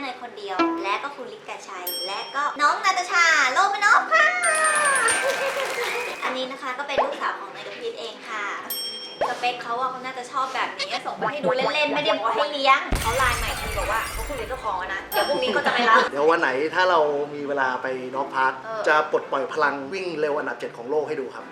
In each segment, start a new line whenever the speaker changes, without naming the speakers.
เนยคนเดียว และก็คุณลิกกาชัย และก็น้องนาตาชาโลมานอฟค่ะ อันนี้นะคะก็เป็นลูกสาวของนายกับพีทเองค่ะสเปคเขาอะเขาน่าจะชอบแบบนี้ส่งมาให้ดูเล่นๆ ไม่ได้บอกว่าให้เลี้ยงเขาไลน์ใหม่ทีบอกว่าเขาคุยกับเจ้าของแล้วนะ เดี๋ยวพรุ่งนี้ก็จะไปรับ
เดี๋ยววันไหนถ้าเรามีเวลาไปด็อกพาร์ค
เออ
จะปลดปล่อยพลังวิ่งเร็วอันดับเจ็ดของโลกให้ดูครับ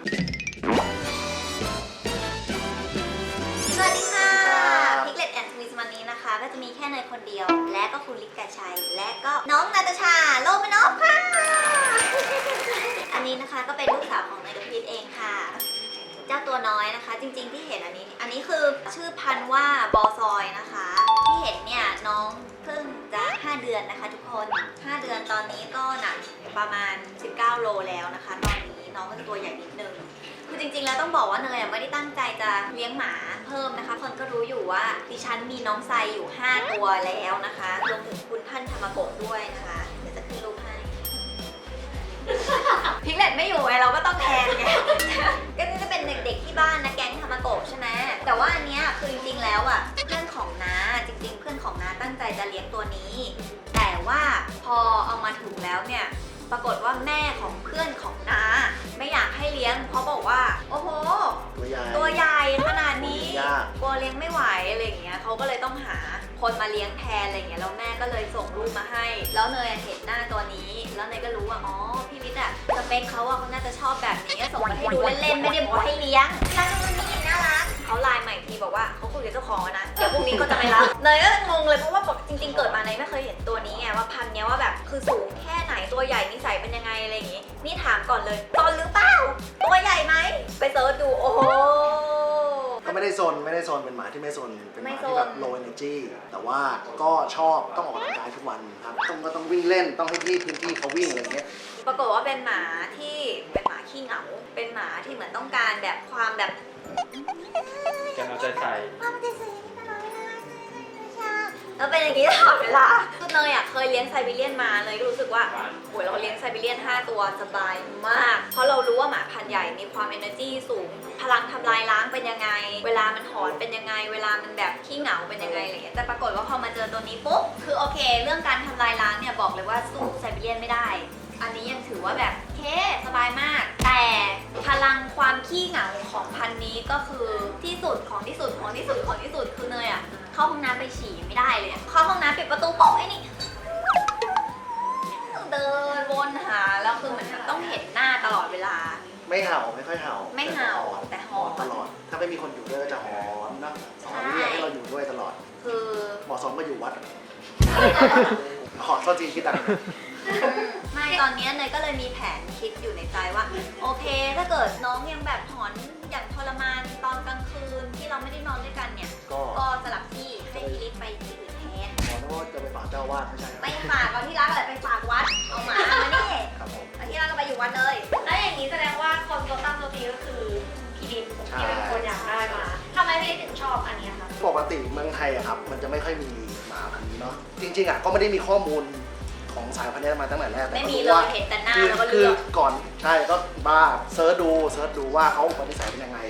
สวัสดีค่ะ
ครับ
พิกเลตแอนด์ทวิสวันนี้นะคะ ก็จะมีแค่เนยคนเดียว และก็คุณลิกกาชัย และก็น้องนาตาชาโลมานอฟค่ะ อันนี้นะคะก็เป็นลูกสาวของนายกพีทเองค่ะ เจ้าตัวน้อยนะคะ จริง ๆ ที่เห็นอันนี้ อันนี้คือชื่อพันว่าบอซอยนะคะ ที่เห็นเนี่ยน้องเพิ่งจะ 5 เดือนนะคะ ทุกคน 5 เดือนตอนนี้ก็หนักประมาณ 19 โลแล้วนะคะ ตอนนี้น้องก็จะตัวใหญ่นิดนึง คือจริงๆ แล้วต้องบอกว่าเนยอะไม่ได้ตั้งใจจะเลี้ยงหมาเพิ่มนะคะ คนก็รู้อยู่ว่าดิฉันมีน้องไซอยู่ 5 ตัวแล้วนะคะรวมถึงคุณท่านธรรมโกะด้วยนะคะเดี๋ยวจะขึ้นรูปให้ พิกเลตไม่อยู่ไงเราก็ต้องแทนไง ก็จะเป็นเด็กๆที่บ้านนะแก๊งธรรมโกะใช่ไหมแต่ว่าอันเนี้ยคือจริงๆ แล้วอะเพื่อนของน้าจริง ๆ เพื่อนของน้าตั้งใจจะเลี้ยงตัวนี้ แต่ว่าพอเอามาถึงแล้วเนี่ย ปรากฏว่าแม่ของเพื่อนของน้าไม่อยากให้เลี้ยง เพราะบอกว่า โอ้โห
ตัวใหญ่
ตัวใหญ่ขนาดนี้
ยาก
กลัวเลี้ยงไม่ไหวอะไรอย่างเงี้ยเขาก็เลยต้องหาคนมาเลี้ยงแทนอะไรอย่างเงี้ยแล้วแม่ก็เลยส่งรูปมาให้ แล้วเนยเห็นหน้าตัวนี้ แล้วเนยก็รู้ว่าอ๋อพี่วิทย์อะสเปคเขาอะเขาน่าจะชอบแบบนี้ส่งมาให้ดูเล่นๆไม่ได้บอกว่าให้เลี้ยงน่ารักนี่น่ารักเขาไลน์ใหม่ทีบอกว่าเขาคุยกับเจ้าของแล้วนะเดี๋ยวพรุ่งนี้ก็จะไปรับเนยก็งงเลยเพราะว่าจริง ๆ เกิดมาเนยไม่เคยเห็นตัวนี้ไง ว่าพันธุ์เนี้ยว่าแบบคือสูงแค่ไหนตัวใหญ่นิสัยเป็นยังไงอะไรอย่างงี้ นี่ถามก่อนเลยตอนหรือเปล่าตัวใหญ่ไหมไปเซิร์ชดูโอ้โห
ก็ไม่ได้โซนไม่ได้โซนเป็นหมาที่ไม่โซนเป็นห
ไม่
มา
โซน
ที่แบบ low energy แต่ว่าก็ชอบต้องออกกำลังกายทุกวันครับต้องก็ต้องวิ่งเล่นต้องให้ที่พื้นที่เขาวิ่งอะไรอย่างเงี้ย
ปรากฏว่าเป็นหมาที่เป็นหมาขี้เหงา เป็นหมาที่เหมือนต้องการแบบความแบบ
แกเอาใจใส่
ความเป็ แล้วเป็นอย่างนี้ตลอดเวลาคือเนยอะเคยเลี้ยงไซบีเรียนมาเลยก็รู้สึกว่าโอ้ยเราเลี้ยงไซบีเรียน 5 ตัวสบายมาก เพราะเรารู้ว่าหมาพันธุ์ใหญ่มีความ energy สูง พลังทำลายล้างเป็นยังไง เวลามันหอนเป็นยังไง เวลามันแบบขี้เหงาเป็นยังไงอะไรเงี้ยแต่ปรากฏว่าพอมาเจอตัวนี้ปุ๊บคือโอเค เรื่องการทำลายล้างเนี่ยบอกเลยว่าสู้ไซบีเรียนไม่ได้ อันนี้ยังถือว่าแบบเคสบายมากแต่ พลังความขี้เหงาของพันธุ์นี้ก็คือที่สุดของที่สุดของที่สุดของที่สุดคือเนยอะเข้าห้องน้ำไปฉี่ไม่ได้เลยอะเข้าห้องน้ำปิดประตูปุ๊บไอ้นี่เดินวนหาแล้วคือเหมือนต้องเห็นหน้าตลอดเวลา
ไม่เห่าไม่ค่อยเห่า
ไม่เห่าแต่หอน
ตลอด ถ้าไม่มีคนอยู่ด้วยก็จะหอนนะหอนเรียกให้เราอยู่ด้วยตลอด
คือ
เหมาะสมก็อยู่วัดหอนก็จริงคิดดัง
ไม่ ตอนเนี้ยเนยก็เลยมีแผนคิดอยู่ในใจว่า โอเค ถ้าเกิดน้องยังแบบหอนอย่างทรมานตอนกลางคืนที่เราไม่ได้นอนด้วยกันเนี่ย
ก็
ก็สลับที่ให้พี่ลิศไปที่อื่นแทน
หอนว่าจะไปฝากเจ้าอาวาดไม่ใช่
ไปฝากเอาที่รักอะไรไปฝากวัดเอาหมามานี่
ครับผม
เอาที่รักก็ไปอยู่วัดเลย
แล้วอย่างนี้แสดงว่าคนตัวตั้งตัวตีก็คือพี่ดิน
ใช่
ที่เป็นคนอยากได้มาทำไมพี่ดินถึงชอบอันเนี้ยคะ
ปกติเมืองไทยอะครับ มันจะไม่ค่อยมีหมาพันธุ์นี้เนาะจริงๆอะก็ไม่ได้มีข้อมูล ของสายพันธุ์นี้มาตั้งแต่แรกแต่
ไม่
ก็
มี
รู้
เล
ว่าย
เห็นแต่หน้า
คือ
แล้วก็
คื
เลื
อ
อก
ก่อนใช่ก็บ้าเซิร์ชดูเซิร์ชดูว่าเขาอุปนิสัยเป็นยังไง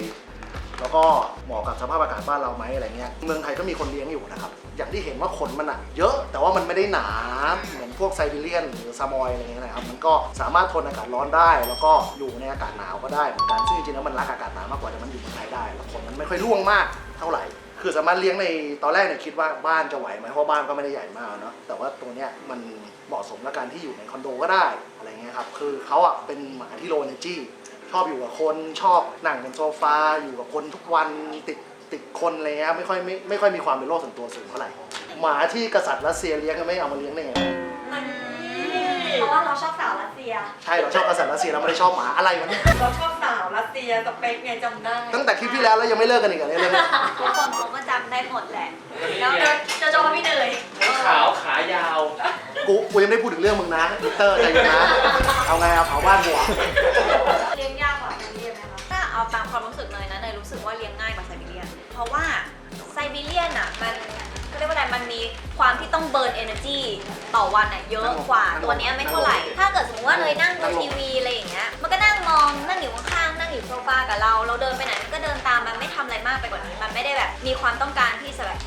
แล้วก็เหมาะกับสภาพอากาศบ้านเราไหมอะไรเงี้ยเมืองไทยก็มีคนเลี้ยงอยู่นะครับ อย่างที่เห็นว่าขนมันอะเยอะแต่ว่ามันไม่ได้หนาเหมือนพวกไซบีเรียนหรือซามอยอะไรเงี้ยนะครับมันก็สามารถทนอากาศร้อนได้ แล้วก็อยู่ในอากาศหนาวก็ได้เหมือนกันซึ่งจริงๆแล้วมันรักอากาศหนาวมากกว่าแต่มันอยู่เมืองไทยได้แล้วขนมันไม่ค่อยร่วงมากเท่าไหร่ คือสามารถเลี้ยงในตอนแรกเนี่ยคิดว่าบ้านจะไหวไหมเพราะบ้านก็ไม่ได้ใหญ่มากเนาะแต่ว่าตัวเนี้ยมันเหมาะสมกับการที่อยู่ในคอนโดก็ได้อะไรเงี้ยครับคือเขาอะเป็นหมาที่โลเนจี้ชอบอยู่กับคนชอบนั่งบนโซฟาอยู่กับคนทุกวันติดติดคนอะไรเงี้ยไม่ค่อยไม่ไม่ค่อยมีความเป็นโลกส่วนตัวสูงเท่าไหร่หมาที่กษัตริย์รัสเซียเลี้ยงไม่เอามาเลี้ยงได้ไง
เพราะว่าเราชอบสาวรัสเซีย
ใช่เราชอบกษัตริย์รัสเซียเราไม่ได้ชอบหมาอะไรวะเนี่ย
เราชอบสาวรัสเซียสเปคไงจำได้
ตั้งแต่คลิปที่แล้วแล้วยังไม่เลิกกันอีกเหรอเนี่ยเรื่องนี้
ทุกคนเขาก็จำได้หมดแหละ
แล้วเดี๋ยวจะจองพี่เนย
ให้ขาวขายาว
กูกูยังไม่ได้พูดถึงเรื่องมึงนะวิกเตอร์ใจเย็นนะเอาไงเอาเผาบ้านกูเหรอ
เลี้ย
ที่ต้องเบิร์นเอเนอร์จีต่อวันอะเยอะกว่าตัวเนี้ยไม่เท่าไหร่ ถ้าเกิดสมมติว่าเนยนั่งดูทีวีอะไรอย่างเงี้ย มันก็นั่งมองนั่งอยู่ข้างๆนั่งอยู่โซฟากับเรา เราเดินไปไหนมันก็เดินตามมันไม่ทำอะไรมากไปกว่านี้มันไม่ได้แบบมีความต้องการที่จะแบบ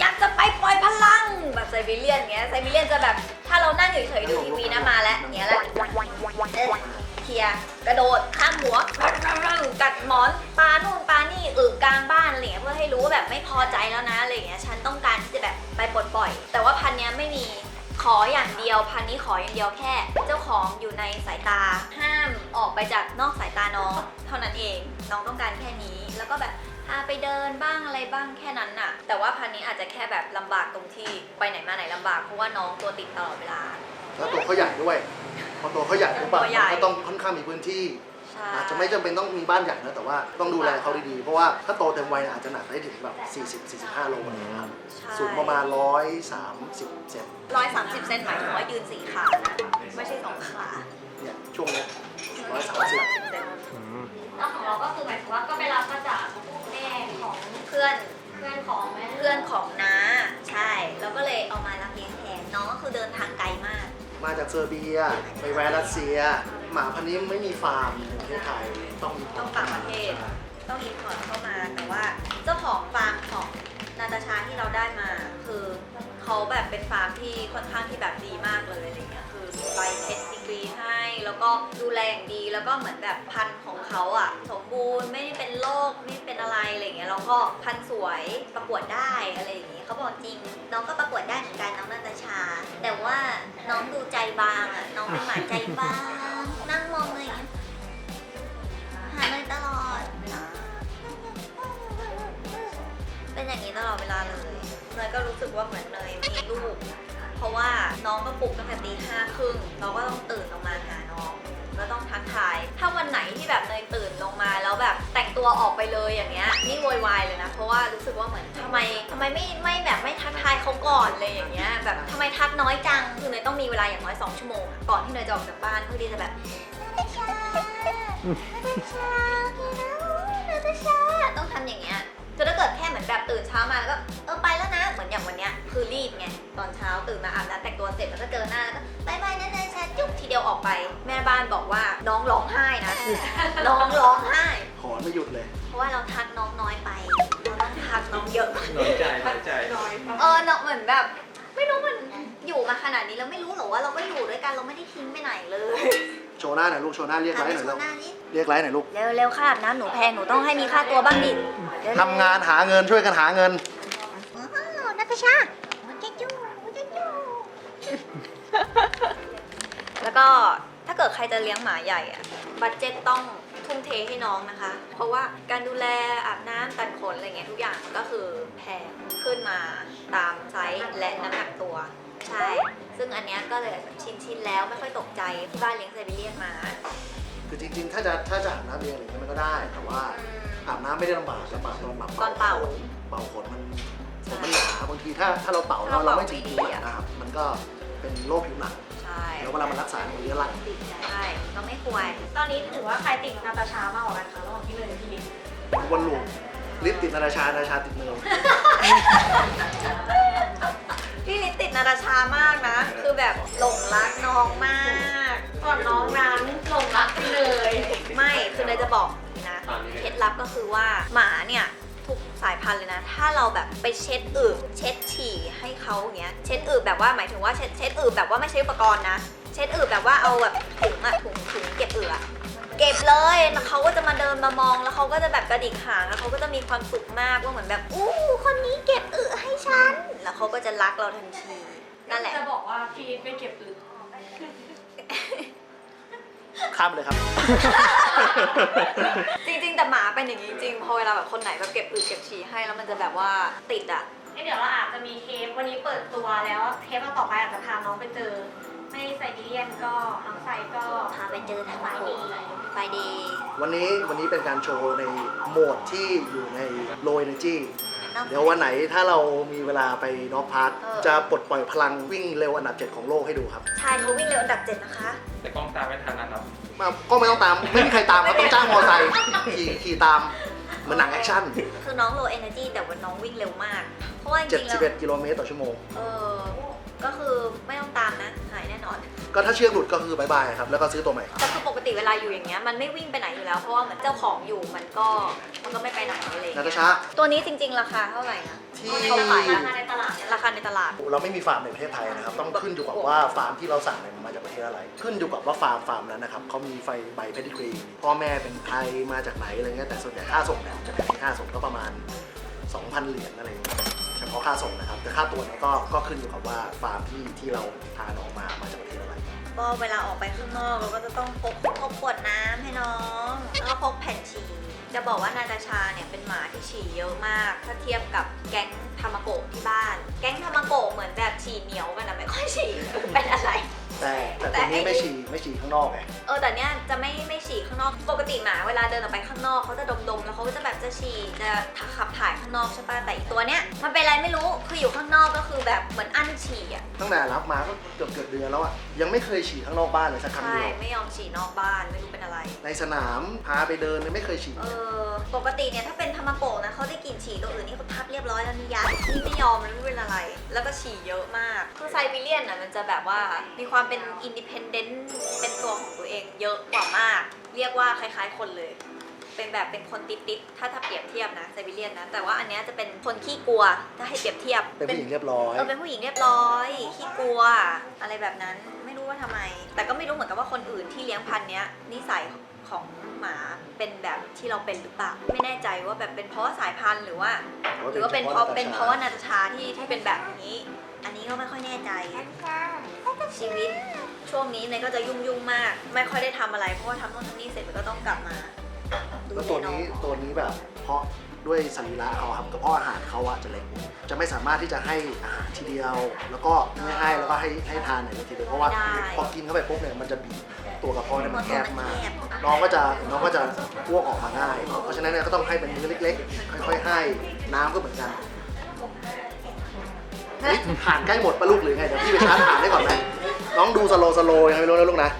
อยากจะไปปล่อยพลังแบบไซบีบีเรียนอย่างเงี้ยไซบีเรียนจะแบบถ้าเรานั่งเฉยๆดูทีวีนะมาแล้วอย่างเงี้ยแหละเออเค ลียร์กระโดดข้ามหัวกัดหมอนปานู่นปานี่อึกลางบ้านอะไรเงี้ยเพื่อให้รู้ว่าแบบไม่พอใจแล้วนะอะไรเงี้ยฉันต้องการที่จะแบบไปปลดปล่อย แต่ว่าพันเนี้ยไม่มีขออย่างเดียวพันนี้ขออย่างเดียวแค่ เจ้าของอยู่ในสายตาห้ามออกไปจากนอกสายตาน้องเท่านั้นเองน้องต้องการแค่นี้ แล้วก็แบบพาไปเดินบ้างอะไรบ้างแค่นั้นน่ะ แต่ว่าพันนี้อาจจะแค่แบบลำบากตรงที่ไปไหนมาไหนลำบากเพราะว่าน้องตัวติดตลอดเวลา
แล้วตัวเขาใหญ่ด้วย พอตัวเขาใหญ่ปุ๊บอะ
ตัวใหญ่
มันก็ต้องค่อนข้างมีพื้นที่
ใช่
อาจจะไม่จำเป็นต้องมีบ้านใหญ่นะแต่ว่าต้องดูแลเขาดีๆ เพราะว่าถ้าโตเต็มวัยเนี่ยอาจจะหนักได้ถึงแบบ 40 45 โลอะไรอย่างเงี้ยครับ
ใช่
สูงประมาณ 130เซน
ร้อยสามสิบเซนหมายถึงว่ายืนสี่ขานะไม่ใช่สองขา
เนี่ยช่วงเนี้ย
ร้อยสามสิบ
130
เซน
แล้วของเราก็คือหมายถึงว่าก็ไปรับมาจากแม่ของ
เพื่อน
เพื่อนของแม่
เพื่อนของน้า มากมา
จากเซอร์เบีย ไปแวะรัสเซีย หมาพันธุ์นี้ไม่มีฟาร์มในประเทศไทยต้อง
ต้องต่างประเทศ ต้องอินพอร์ตเข้ามา แต่ว่าเจ้าของฟาร์มของนาตาชาที่เราได้มา คือเขาแบบเป็นฟาร์มที่ค่อนข้างที่แบบดีมากเลยอะไรเงี้ยคือมีใบเพชรดีกรีให้ แล้วก็ดูแลอย่างดีแล้วก็เหมือนแบบพันธุ์ของเขาอะสมบูรณ์ไม่ได้เป็นโร แล้วก็พันสวยประกวดได้อะไรอย่างงี้เขาบอกจริง น้องก็ประกวดได้เหมือนกันน้องนาตาชา แต่ว่าน้องดูใจบางอะน้องเป็นหมาใจบาง นั่งมองเลยอย่างเงี้ยหาเลยตลอด เป็นอย่างนี้ตลอดเวลาเลยเนยก็รู้สึกว่าเหมือนเนยมีลูกเพราะว่าน้องก็ปลุกตั้งแต่ตีห้าครึ่งเราก็ต้องตื่นลงมาหาน้อง ตัวออกไปเลยอย่างเงี้ยนี่โวยวายเลยนะ เพราะว่ารู้สึกว่าเหมือนทำไมทำไมไม่ไม่แบบไม่ทักทายเขาก่อนเลยอย่างเงี้ยแบบทำไมทักน้อยจังคือเนยต้องมีเวลาอย่างน้อย2ชั่วโมงอะก่อนที่เนยจะออกจากบ้านเพื่อที่จะแบบนาตาชานาตาชานาตาชาต้องทำอย่างเงี้ยคือถ้าเกิดแค่เหมือนแบบตื่นเช้ามาแล้วก็เออไปแล้วนะเหมือนอย่างวันเนี้ยคือรีบไงตอนเช้าตื่นมาอาบน้ำแต่งตัวเสร็จแล้วก็เจอหน้าแล้วก็บายบายนาตาชาจุ๊บทีเดียวออกไป แม่บ้านบอกว่าน้องร้องไห้นะ น้องร้อง ไห้
ขอไม่หยุดเลย
เพราะว่าเราทักน้องน้อยไป เราต้องทักน้องเยอะ
น้อยใจน้อยใจ
น้อยปะ
เออเนาะเหมือนแบบ ไม่รู้มันอยู่มาขนาดนี้แล้วไม่รู้หรอว่าเราก็อยู่ด้วยกันเราไม่ได้ทิ้งไปไหนเลย
โชว์หน้าหน่อยลูกโชว์หน้าเรียกไลฟ์หน่อย
โช
ลูก
ว์หน้านิด
เรียกไลฟ์หน่อยลูก
เร็วเร็วๆค่ะอาบน้ำหนูแพงหนูต้องให้มีค่าตัวบ้างดิเร็วๆ
ทำงานหาเงินช่วยกันหาเงิน
ว้าวนัทชาวันเจจูวันเจจูแล้วก็ถ้าเกิดใครจะเลี้ยงหมาใหญ่อะบัตเจ็ตต้อง ทุ่มเทให้น้องนะคะ เพราะว่าการดูแลอาบน้ำตัดขนอะไรเงี้ยทุกอย่างมันก็คือแพงขึ้นมาตามไซส์และน้ำหนักตัวใช่ ซึ่งอันเนี้ยก็เลยแบบชินๆแล้วไม่ค่อยตกใจที่บ้านเลี้ยงไซบีเรียนมา
คือจริงๆ ถ้าจะถ้าจะอาบน้ำเองอะไรเงี้ยมันก็ได้ แต่ว่า
อืม
อาบน้ำไม่ได้ลำบากลำบากตอนแบบ
ตอนเป่า
ขนเป่าขนมันขนมันหนาบางทีถ้าถ้าเราเป่า
ถ้า
แล้ว
เรา
เราไม่
เป่า
ถึง
ไม่ดี
ตัว
อะ
นะครับมันก็เป็นโรคผิวหนัง
ใช่
แล้วเวลามันรักษามันเรื้อรัง
ติดใช่ก็ไม่ควร
ตอนนี้ถือว่าใครติดนาตาชามากกว่ากันคะระหว่างพี่เนยกับพี่ลิศ
วนลูปลิปติดนาราชานาราชาติดเนย
พี่ลิศติดนาราชามากนะ คือแบบหลงรักน้องมาก
ก่อนน้องนั้นหลงรักพี่เนย
ไม่คือเนยจะบอกอย่างนี้นะเคล็ดลับก็คือว่าหมาเนี่ยทุกสายพันธุ์เลยนะ ถ้าเราแบบไปเช็ดอึเช็ดฉี่ให้เขาอย่างเงี้ย เช็ดอึแบบว่าหมายถึงว่าเช็ดเช็ดอึแบบว่าไม่ใช้อุปกรณ์นะ เช็ดอึแบบว่าเอาแบบถุงอะถุงถุงเก็บอึอะเก็บเลยเขาก็จะมาเดินมามองแล้วเขาก็จะแบบกระดิกหางแล้วเขาก็จะมีความสุขมากว่าเหมือนแบบอู้คนนี้เก็บอึให้ฉัน แล้วเขาก็จะรักเราทันทีนั่นแหละ
จะบอกว่าพี่ลิศไปเก็บอึ
ข้ามไปเลยครับ
จริงๆ แต่หมาเป็นอย่างนี้จริงพอเวลาแบบคนไหนแบบเก็บอึเก็บฉี่ให้แล้วมันจะแบบว่าติดอะ
งั้นเดี๋ยวเราอาจจะมีเทปวันนี้เปิดตัวแล้วเทปต่อไปอาจจะพาน้องไปเจอ ไม่ไซบีเรียนก็น้องไซก็
พาไปเจอทาง
ไฟดี
ไฟดี
วันนี้วันนี้เป็นการโชว์ในโหมดที่อยู่ใน low energy เดี๋ยววันไหนถ้าเรามีเวลาไปด็อกพาร์ค
เออ
จะปลดปล่อยพลังวิ่งเร็วอันดับ 7 ของโลกให้ดูครับ
ชายเขาวิ่งเร็วอันดับเจ็ดนะคะ
แต่กล้องตามไม่ทันนะครับ
มาก็ไม่ต้องตาม ไม่มีใครตามครับต้องจ้างมอไซค์ขี่ขี่ตามเหมือนหนังแอคชั่น
คือน้อง low energy แต่ว่าน้องวิ่งเร็วมาก เพราะว่าจริงๆแล้ว
71 กิโลเมตรต่อชั่วโมง
เออก็คือไม่ต้องตามนะ หายแน่นอน
ก็ถ้าเชือกหลุดก็คือบายบายครับแล้วก็ซื้อตัวใหม่
แต่คือปกติเวลาอยู่อย่างเงี้ยมันไม่วิ่งไปไหนอยู่แล้วเพราะว่าเหมือนเจ้าของอยู่มันก็มันก็ไม่ไปไหนอะไรอย่าง
นาตา
เงี้ย
ชา
ตัวนี้จริง ๆ ราคาเท่าไหร่นะ
ที่
ในตลาดราคาในตลาดเลย
ราคาในตลาด
เราไม่มีฟาร์มในประเทศไทยนะครับ ต้องขึ้นอยู่กับว่าฟาร์มที่เราสั่งเนี่ยมันมาจากประเทศอะไร ขึ้นอยู่กับว่าฟาร์มฟาร์มนั้นนะครับเขามีไฟใบเพดิกรีพ่อแม่เป็นใครมาจากไหนอะไรเงี้ยแต่ส่วนใหญ่ค่าส่งเนี่ยจะแพงค่าส่งก็ประมาณ 2,000 เหรียญอะไรเงี้ยเฉพาะค่าส่งนะครับแต่ค่าตัวเนี่ยก็ก็ขึ้นอยู่กับว่าฟาร์มที่ที่เราพาน้องมามาจากประเทศอะไร
ก็เวลาออกไปข้างนอกเราก็จะต้องพกพกขวดน้ำให้น้อง แล้วก็พกแผ่นฉี่จะบอกว่านาตาชาเนี่ยเป็นหมาที่ฉี่เยอะมาก ถ้าเทียบกับแก๊งทามาโกะที่บ้าน แก๊งทามาโกะเหมือนแบบฉี่เหนียวกันนะไม่ค่อยฉี่เป็นอะไร
แต่แต่ตัวนี้ไม่ฉี่ไม่ฉี่ข้างนอกไง
เออแต่เนี้ยจะไม่ไม่ฉี่ข้างนอกปกติหมาเวลาเดินออกไปข้างนอกเขาจะดมๆแล้วเขาก็จะแบบจะฉี่จะขับถ่ายข้างนอกใช่ปะแต่อีกตัวเนี้ยมันเป็นอะไรไม่รู้คืออยู่ข้างนอกก็คือแบบเหมือนอั้นฉี่อะ
ตั้งแต่รับมาก็เกือบเกือบเดือนแล้วอะยังไม่เคยฉี่ข้างนอกบ้านเลยสักครั้ง
ใช่
เดียว
ไม่ยอมฉี่นอกบ้านไม่รู้เป็นอะไร
ในสนามพาไปเดินเลยไม่เคยฉี่
เออปกติเนี่ยถ้าเป็นทามาโกะนะเขาได้กลิ่นฉี่ตัวอื่นนี่เขาทับเรียบร้อยแล้วนี่ยัดนี่ไม่ยอมมันไม่เป็นอะไร แล้วก็ฉี่เยอะมากคือไซบีเรียนอะมันจะแบบว่ามีความเป็นอินดิเพนเดนต์เป็นตัวของตัวเองเยอะกว่ามาก เรียกว่าคล้ายๆ คนเลย เป็นแบบเป็นคนติดๆถ้าถ้าเปรียบเทียบนะไซบีเรียนนะ แต่ว่าอันเนี้ยจะเป็นคนขี้กลัว ถ้าให้เปรียบเทียบ
เป็นผู้หญิงเรียบร้อย
เออเป็นผู้หญิงเรียบร้อยขี้กลัว อะไรแบบนั้นไม่รู้ว่าทำไม แต่ก็ไม่รู้เหมือนกับว่าคนอื่นที่เลี้ยงพันธุ์เนี้ยนิสัยของหมาเป็นแบบที่เราเป็นหรือเปล่าไม่แน่ใจว่าแบบเป็นเพราะว่าสายพันธุ์หรือว่า หรือว่าเป็นเพราะเป็นเพราะว่านาตาชาที่ที่เป็นแบบนี้ อันนี้ก็ไม่ค่อยแน่ใจ ชีวิตช่วงนี้เนยก็จะยุ่งยุ่งๆมาก ไม่ค่อยได้ทำอะไร เพราะว่าทำโน่นทำนี่เสร็จมันก็ต้องกลับมาดู
แล้ว
แล
ตัว
น้อง
นี้ตัวนี้แบบเพราะด้วยสรีระเขาครับกระเพาะอาหารเขาอะจะเล็กจะไม่สามารถที่จะให้อาหารทีเดียว แล้วก็ไม่ให้แล้วก็ให้ให้ทานในทีเดียวเพราะว่าพอกินเข้าไปปุ๊บเนี่ยมันจะบีบตัวกระเพาะเนี่ยมันแคบมากน้องก็จะน้องก็จะอ้วกออกมาง่าย เพราะฉะนั้นเนี่ยก็ต้องให้เป็นมื้อเล็กๆ ค่อยๆให้น้ำก็เหมือนกัน เฮ้ยห่านใกล้หมดปะลูกหรือไงเดี๋ยวพี่ไปชาร์จห่านได้ก่อนไหมน้องดูสโลว์สโลว์ยังไม่รู้นะลูกนะ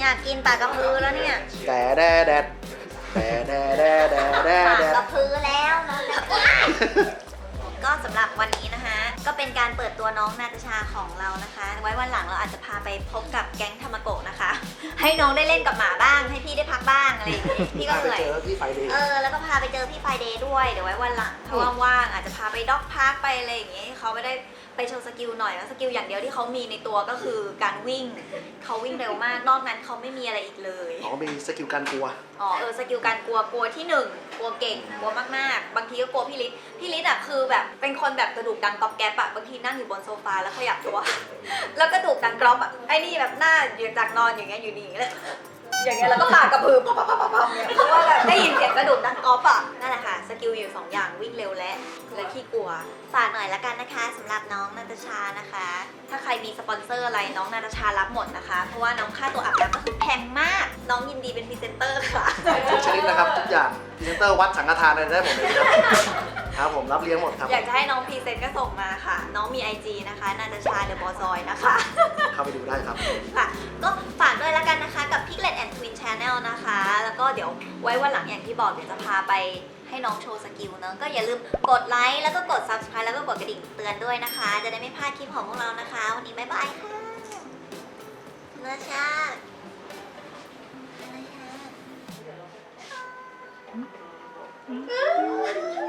อยากกินปลากระพือแล้วเนี่ย
แต่แดดแดดแต่แดดแดดแดดแดด
ปาก
แดด
กระพือแล้วน้องจะก็สำหรับวันนี้นะคะ ก็เป็นการเปิดตัวน้องนาตาชาของเรานะคะ ไว้วันหลังเราอาจจะพาไปพบกับแก๊งธรรมโกะนะคะ ให้น้องได้เล่นกับหมาบ้าง ให้พี่ได้พักบ้างอะไรอย่างงี้พี่ก็
พา
เห
ไป
นื่อย
เจอพี่ไฟเดย์
เออแล้วก็พาไปเจอพี่ไฟเดย์ด้วย เดี๋ยวไว้วันหลังถ้าว่างๆอาจจะพาไปด็อกพาร์คไปอะไรอย่างงี้ให้เขาไม่ได้ ไปโชว์สกิลหน่อยแล้วสกิลอย่างเดียวที่เขามีในตัวก็คือการวิ่งเขาวิ่งเร็วมากนอกนั้นเขาไม่มีอะไรอีกเลย
อ๋อมีสกิลการกลัว
อ๋อเออสกิลการกลัวกลัวที่หนึ่งกลัวเก่งกลัวมากๆ บางทีก็กลัวพี่ลิศพี่ลิศอะคือแบบเป็นคนแบบกระดูกดังกรอบแก๊บอะบางทีนั่งอยู่บนโซฟาแล้วขยับตัว แล้วกระดูกดังกรอบอะไอ้นี่แบบหน้าอยู่จากนอนอย่างเงี้ยอยู่นี่เลยอย่างเงี้ยแล้วก็ปากกระพือปั๊บปั๊บปั๊บปั๊บเนี่ยเพราะว่าแบบได้ยินเสียงกระดูกดังกรอบอะนั่นแหละค่ะสกิลอยู่สองอย่างวิ่งเร็วและและขี้กลัวฝากหน่อยละกันนะคะสำหรับน้องนาตาชานะคะ ถ้าใครมีสปอนเซอร์อะไรน้องนาตาชารับหมดนะคะ เพราะว่าน้องค่าตัวอาบน้ำก็คือแพงมาก น้องยินดีเป็นพรีเซนเตอร์ค่ะ
ทุกชนิดนะครับทุกอย่างพรีเซนเตอร์วัดสังฆทานอะไรได้หมดเลยครับครับผมรับเลี้ยงหมดครับ
อยากจะให้น้องพรีเซนต์ก็ส่งมาค่ะ น้องมี IG นะคะนาตาชาเดอะบอซอยนะคะ
เข้าไปดูได้ครับ
ไว้วันหลังอย่างที่บอกเดี๋ยวจะพาไปให้น้องโชว์สกิลเนอะก็อย่าลืมกดไลค์แล้วก็กด subscribe แล้วก็กดกระดิ่งเตือนด้วยนะคะ จะได้ไม่พลาดคลิปของพวกเรานะคะ วันนี้บ๊ายบายค่ะนาชานาติ